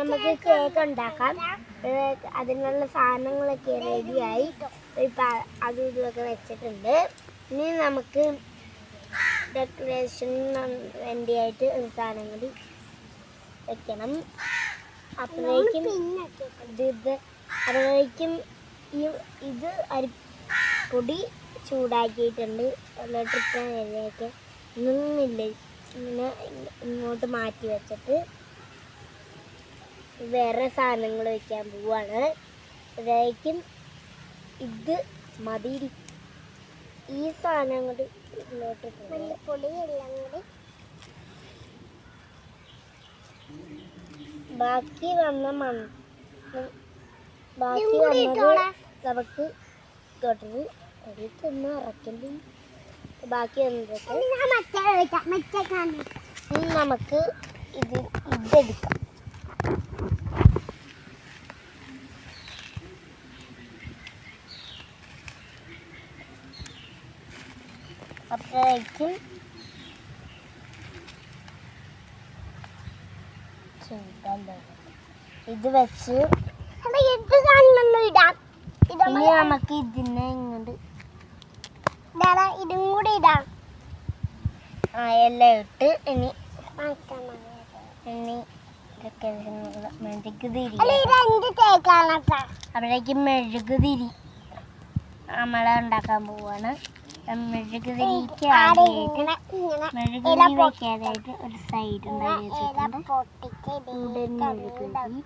നമുക്ക് കേക്ക് ഉണ്ടാക്കാം. അതിനുള്ള സാധനങ്ങളൊക്കെ റെഡിയായി ഇപ്പം അതും ഇതുമൊക്കെ വെച്ചിട്ടുണ്ട്. ഇനി നമുക്ക് ഡെക്കറേഷന് വേണ്ടിയായിട്ട് ഒരു സാധനം കൂടി വെക്കണം. അപ്പോഴേക്കും ഇത് ഇത് അപ്പോഴേക്കും ഈ ഇത് അരിപ്പൊടി ചൂടാക്കിയിട്ടുണ്ട്. അതിലേക്ക് നിന്നില്ല ഇങ്ങനെ ഇങ്ങോട്ട് മാറ്റി വെച്ചിട്ട് വേറെ സാധനങ്ങൾ വെക്കാൻ പോവാണ്. അതായിരിക്കും ഇത് മതി. ഈ സാധനം കൂടി ഇതിലോട്ട് മല്ലിപ്പൊടി എല്ലാം കൂടി ബാക്കി വന്ന മണ്ണ് ബാക്കി വന്നത് നമുക്ക് തൊട്ടത് ഒരു തിന്ന് ഇറക്കലും. ബാക്കി വന്നത് ഇനി നമുക്ക് ഇത് ഇതെടുക്കാം. അപ്പോഴേക്കും ഇത് വെച്ച് ഇനി നമുക്ക് ഇതിനെ ഇങ്ങോട്ട് ഇതും കൂടി ഇടാം. ആ എല്ലാം ഇട്ട് ഇനി ഇനി ഇതൊക്കെ മെഴുകുതിരി അപ്പോഴേക്കും മെഴുകുതിരി. നമ്മളെ ഉണ്ടാക്കാൻ പോവാണ്. മെഴുകുതിരിക്ക് മെഴുകുതിരി വെക്കാനായിട്ട് ഒരു സൈഡ് ഉണ്ടാക്കി വെച്ചിട്ടുണ്ട്. ഇവിടെ മെഴുകുതിരി